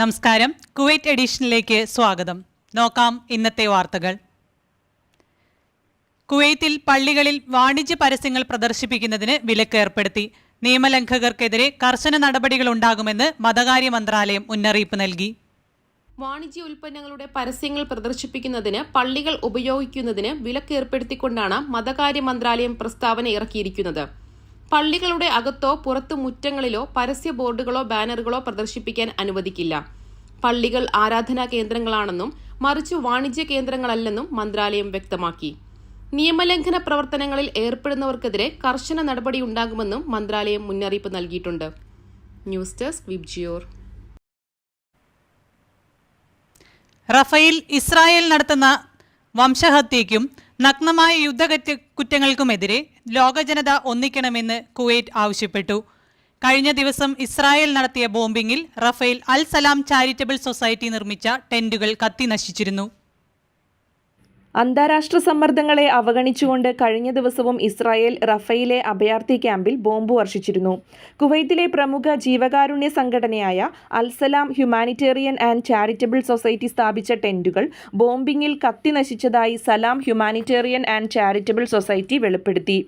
നമസ്കാരം. കുവൈറ്റ് എഡിഷനിലേക്ക് സ്വാഗതം. നോക്കാം ഇന്നത്തെ വാർത്തകൾ. കുവൈത്തിൽ പള്ളികളിൽ വാണിജ്യ പരസ്യങ്ങൾ പ്രദർശിപ്പിക്കുന്നതിന് വിലക്ക് ഏർപ്പെടുത്തി നിയമലംഘകർക്കെതിരെ കർശന നടപടികൾ ഉണ്ടാകുമെന്ന് മതകാര്യ മന്ത്രാലയം മുന്നറിയിപ്പ് നൽകി. വാണിജ്യ ഉൽപ്പന്നങ്ങളുടെ പരസ്യങ്ങൾ പ്രദർശിപ്പിക്കുന്നതിന് പള്ളികൾ ഉപയോഗിക്കുന്നതിന് വിലക്ക് ഏർപ്പെടുത്തിക്കൊണ്ടാണ് മതകാര്യ മന്ത്രാലയം പ്രസ്താവന ഇറക്കിയിരിക്കുന്നത്. പള്ളികളുടെ അകത്തോ പുറത്തു മുറ്റങ്ങളിലോ പരസ്യ ബോർഡുകളോ ബാനറുകളോ പ്രദർശിപ്പിക്കാൻ അനുവദിക്കില്ല. പള്ളികൾ ആരാധനാ കേന്ദ്രങ്ങളാണെന്നും മറിച്ച് വാണിജ്യ കേന്ദ്രങ്ങളല്ലെന്നും മന്ത്രാലയം വ്യക്തമാക്കി. നിയമലംഘന പ്രവർത്തനങ്ങളിൽ ഏർപ്പെടുന്നവർക്കെതിരെ കർശന നടപടിയുണ്ടാകുമെന്നും മന്ത്രാലയം മുന്നറിയിപ്പ് നൽകിയിട്ടുണ്ട്. News desk Vibgyor Rafale Israel നടത്തുന്ന വംശഹത്യയ്ക്കും നഗ്നമായ യുദ്ധകറ്റ കുറ്റങ്ങൾക്കുമെതിരെ ലോക ജനത ഒന്നിക്കണമെന്ന് കുവൈറ്റ് ആവശ്യപ്പെട്ടു. കഴിഞ്ഞ ദിവസം ഇസ്രായേൽ നടത്തിയ ബോംബിംഗിൽ Rafah Al Salam charitable society നിർമ്മിച്ച ടെന്റുകൾ കത്തി നശിച്ചിരുന്നു. അന്താരാഷ്ട്ര സമ്മർദ്ദങ്ങളെ അവഗണിച്ചുകൊണ്ട് കഴിഞ്ഞ ദിവസവും ഇസ്രായേൽ റഫയിലെ അഭയാർത്ഥി ക്യാമ്പിൽ ബോംബ് വർഷിച്ചിരുന്നു. കുവൈത്തിലെ പ്രമുഖ ജീവകാരുണ്യ സംഘടനയായ Al Salam humanitarian and charitable society സ്ഥാപിച്ച ടെന്റുകൾ ബോംബിംഗിൽ കത്തി നശിച്ചതായി Salam humanitarian and charitable society വെളിപ്പെടുത്തി.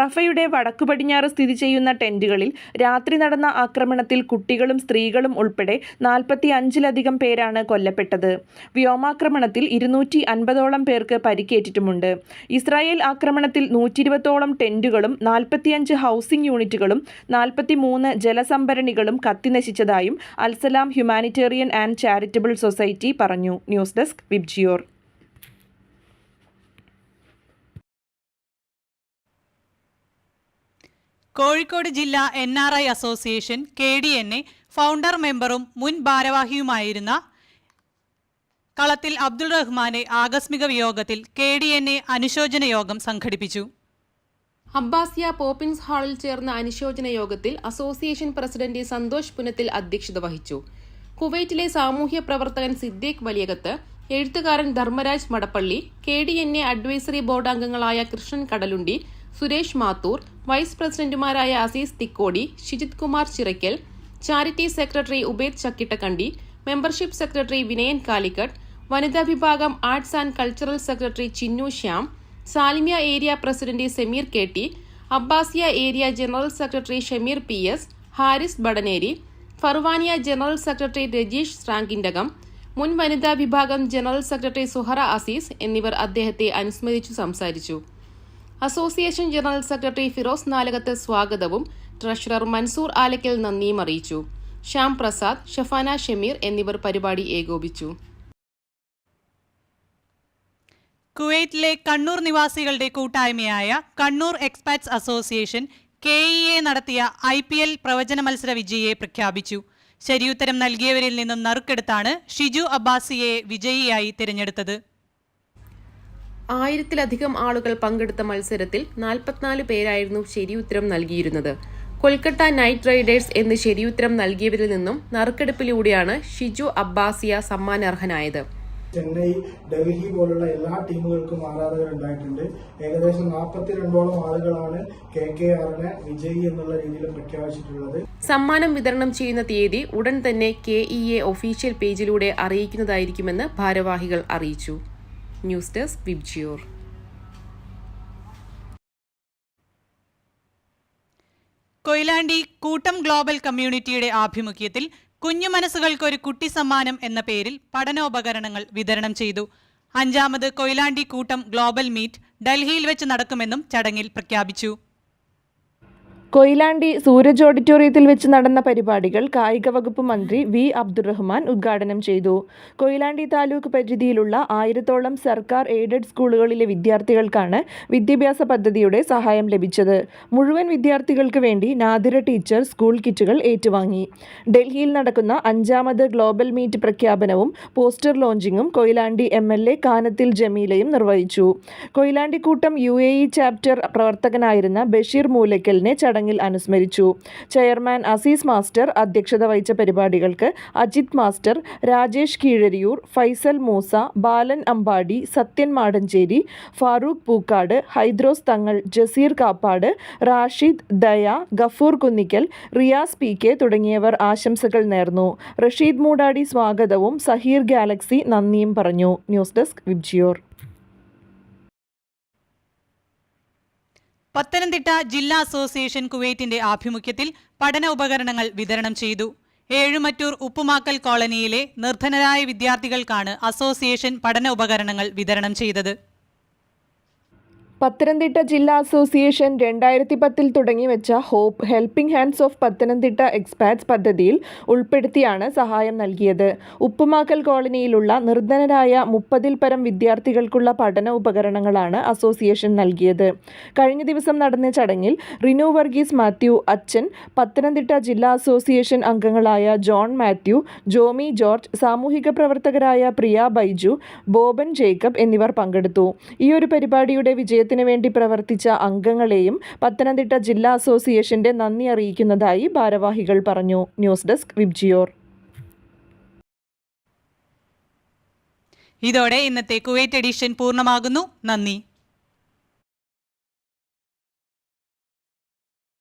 റഫയുടെ വടക്കു പടിഞ്ഞാറ് സ്ഥിതി ചെയ്യുന്ന ടെന്റുകളിൽ രാത്രി നടന്ന ആക്രമണത്തിൽ കുട്ടികളും സ്ത്രീകളും ഉൾപ്പെടെ നാൽപ്പത്തി അഞ്ചിലധികം പേരാണ് കൊല്ലപ്പെട്ടത്. വ്യോമാക്രമണത്തിൽ ഇരുന്നൂറ്റി അൻപതോളം പേർക്ക് പരിക്കേറ്റിട്ടുമുണ്ട്. ഇസ്രായേൽ ആക്രമണത്തിൽ നൂറ്റി ഇരുപത്തോളം ടെന്റുകളും നാൽപ്പത്തിയഞ്ച് ഹൗസിംഗ് യൂണിറ്റുകളും നാൽപ്പത്തി മൂന്ന് ജലസംഭരണികളും കത്തിനശിച്ചതായും Al Salam humanitarian and charitable society പറഞ്ഞു. News desk Vibgyor. കോഴിക്കോട് ജില്ലാ N R I association K D N A founder മെമ്പറും മുൻ ഭാരവാഹിയുമായിരുന്ന കളത്തിൽ അബ്ദുൾ റഹ്മാനെ ആകസ്മിക വിയോഗത്തിൽ കെ ഡി എൻ എ അനുശോചന യോഗം സംഘടിപ്പിച്ചു. അബ്ബാസിയ പോപ്പിൻസ് ഹാളിൽ ചേർന്ന അനുശോചന യോഗത്തിൽ അസോസിയേഷൻ പ്രസിഡന്റ് സന്തോഷ് പുനത്തിൽ അധ്യക്ഷത വഹിച്ചു. കുവൈറ്റിലെ സാമൂഹ്യ പ്രവർത്തകൻ സിദ്ദീഖ് വലിയകത്ത് എഴുത്തുകാരൻ Dharmaraj Madappally K D N A advisory board അംഗങ്ങളായ കൃഷ്ണൻ കടലുണ്ടി സുരേഷ് മാത്തൂർ വൈസ് പ്രസിഡന്റുമാരായ Azeez Thikkodi Shijith Kumar Chirakkal charity secretary Ubaid Chakkittakandi membership secretary Vinayan Calicut വനിതാ വിഭാഗം arts and cultural secretary Chinnu Shyam Salmiya area president Sameer K T Abbasiya area general secretary Shameer P S Haris Badaneri Farwaniya general secretary Rajeesh Srankindakam മുൻ വനിതാ വിഭാഗം general secretary Suhara Azeez എന്നിവർ അദ്ദേഹത്തെ അനുസ്മരിച്ചു സംസാരിച്ചു. Association general secretary Firoz Nalakath സ്വാഗതവും treasurer Mansoor Alakkal നന്ദിയും അറിയിച്ചു. ശ്യാം പ്രസാദ് ഷഫാന ഷമീർ എന്നിവർ പരിപാടി ഏകോപിച്ചു. കുവൈറ്റിലെ കണ്ണൂർ നിവാസികളുടെ കൂട്ടായ്മയായ Kannur expats association K E A നടത്തിയ ഐ പി എൽ പ്രവചന മത്സര വിജയിയെ പ്രഖ്യാപിച്ചു. ശരിയുത്തരം നൽകിയവരിൽ നിന്നും നറുക്കെടുത്താണ് ഷിജു അബ്ബാസിയെ വിജയിയായി തിരഞ്ഞെടുത്തത്. ആയിരത്തിലധികം ആളുകൾ പങ്കെടുത്ത മത്സരത്തിൽ നാൽപ്പത്തിനാല് പേരായിരുന്നു ശരിയുത്തരം നൽകിയിരുന്നത്. കൊൽക്കത്ത നൈറ്റ് റൈഡേഴ്സ് എന്ന് ശരിയുത്തരം നൽകിയവരിൽ നിന്നും നറുക്കെടുപ്പിലൂടെയാണ് ഷിജു അബ്ബാസിയ സമ്മാനാർഹനായത്. ചെന്നൈ ഡൽഹി പോലുള്ള എല്ലാ ടീമുകൾക്കും ആരാധകർ ഉണ്ടായിട്ടുണ്ട്. ഏകദേശം നാൽപ്പത്തിരണ്ടോളം ആളുകളാണ് കെ കെ ആറിനെ വിജയി എന്നുള്ള രീതിയിൽ പ്രഖ്യാപിച്ചിട്ടുള്ളത്. സമ്മാനം വിതരണം ചെയ്യുന്ന തീയതി ഉടൻ തന്നെ കെ ഇ എ ഒഫീഷ്യൽ പേജിലൂടെ അറിയിക്കുന്നതായിരിക്കുമെന്ന് ഭാരവാഹികൾ അറിയിച്ചു. News desk VIBGYOR. കൊയിലാണ്ടി കൂട്ടം ഗ്ലോബൽ കമ്മ്യൂണിറ്റിയുടെ ആഭിമുഖ്യത്തിൽ കുഞ്ഞു മനസ്സുകൾക്ക് ഒരു കുട്ടി സമ്മാനം എന്ന പേരിൽ പഠനോപകരണങ്ങൾ വിതരണം ചെയ്തു. അഞ്ചാമത് കൊയിലാണ്ടി കൂട്ടം ഗ്ലോബൽ മീറ്റ് ഡൽഹിയിൽ വെച്ച് നടക്കുമെന്നും ചടങ്ങിൽ പ്രഖ്യാപിച്ചു. കൊയിലാണ്ടി സൂരജ് ഓഡിറ്റോറിയത്തിൽ വെച്ച് നടന്ന പരിപാടികൾ കായിക വകുപ്പ് മന്ത്രി വി അബ്ദുറഹ്മാൻ ഉദ്ഘാടനം ചെയ്തു. കൊയിലാണ്ടി താലൂക്ക് പരിധിയിലുള്ള ആയിരത്തോളം സർക്കാർ എയ്ഡഡ് സ്കൂളുകളിലെ വിദ്യാർത്ഥികൾക്കാണ് വിദ്യാഭ്യാസ പദ്ധതിയുടെ സഹായം ലഭിച്ചത്. മുഴുവൻ വിദ്യാർത്ഥികൾക്ക് വേണ്ടി നാദിര ടീച്ചർ സ്കൂൾ കിറ്റുകൾ ഏറ്റുവാങ്ങി. ഡൽഹിയിൽ നടക്കുന്ന അഞ്ചാമത് ഗ്ലോബൽ മീറ്റ് പ്രഖ്യാപനവും poster ലോഞ്ചിങ്ങും Koyilandy M L A Kanathil ജമീലയും നിർവഹിച്ചു. കൊയിലാണ്ടിക്കൂട്ടം യു എ ഇ ചാപ്റ്റർ പ്രവർത്തകനായിരുന്ന ബഷീർ മൂലക്കലിനെ ചടങ്ങിൽ ചടങ്ങിൽ അനുസ്മരിച്ചു. ചെയർമാൻ അസീസ് മാസ്റ്റർ അധ്യക്ഷത വഹിച്ച പരിപാടികൾക്ക് Ajith master Rajesh Keezhariyur Faisal Moosa Balan Ambadi Sathyan Madanchery Farooq Pookkad Hydros Thangal Jaseer Kappad Rashid Daya Gafoor Kunnikkal Riyas P K തുടങ്ങിയവർ ആശംസകൾ നേർന്നു. റഷീദ് മൂടാടി സ്വാഗതവും സഹീർ ഗാലക്സി നന്ദിയും പറഞ്ഞു. News desk VIBGYOR. പത്തനംതിട്ട ജില്ലാ അസോസിയേഷൻ കുവൈറ്റിന്റെ ആഭിമുഖ്യത്തിൽ പഠന ഉപകരണങ്ങൾ വിതരണം ചെയ്തു. ഏഴുമറ്റൂർ ഉപ്പുമാക്കൽ കോളനിയിലെ നിർധനരായ വിദ്യാർത്ഥികൾക്കാണ് അസോസിയേഷൻ പഠന ഉപകരണങ്ങൾ വിതരണം ചെയ്തത്. പത്തനംതിട്ട ജില്ലാ അസോസിയേഷൻ രണ്ടായിരത്തി പത്തിൽ തുടങ്ങി വെച്ച hope helping hands of Pathanamthitta expats പദ്ധതിയിൽ ഉൾപ്പെടുത്തിയാണ് സഹായം നൽകിയത്. ഉപ്പുമാക്കൽ കോളനിയിലുള്ള നിർധനരായ മുപ്പതിൽ പരം വിദ്യാർത്ഥികൾക്കുള്ള പഠന ഉപകരണങ്ങളാണ് അസോസിയേഷൻ നൽകിയത്. കഴിഞ്ഞ ദിവസം നടന്ന ചടങ്ങിൽ റിനു വർഗീസ് മാത്യു അച്ഛൻ പത്തനംതിട്ട ജില്ലാ അസോസിയേഷൻ അംഗങ്ങളായ ജോൺ മാത്യു ജോമി ജോർജ് സാമൂഹിക പ്രവർത്തകരായ പ്രിയ ബൈജു ബോബൻ ജേക്കബ് എന്നിവർ പങ്കെടുത്തു. ഈ ഒരു പരിപാടിയുടെ വിജയത്തിന് വേണ്ടി പ്രവർത്തിച്ച അംഗങ്ങളെയും പത്തനംതിട്ട ജില്ലാ അസോസിയേഷന്റെ നന്ദി അറിയിക്കുന്നതായി ഭാരവാഹികൾ പറഞ്ഞു. News desk Vibgyor. ഇതോടെ ഇന്നത്തെ കുവൈറ്റ് എഡിഷൻ പൂർണമാകുന്നു. നന്ദി.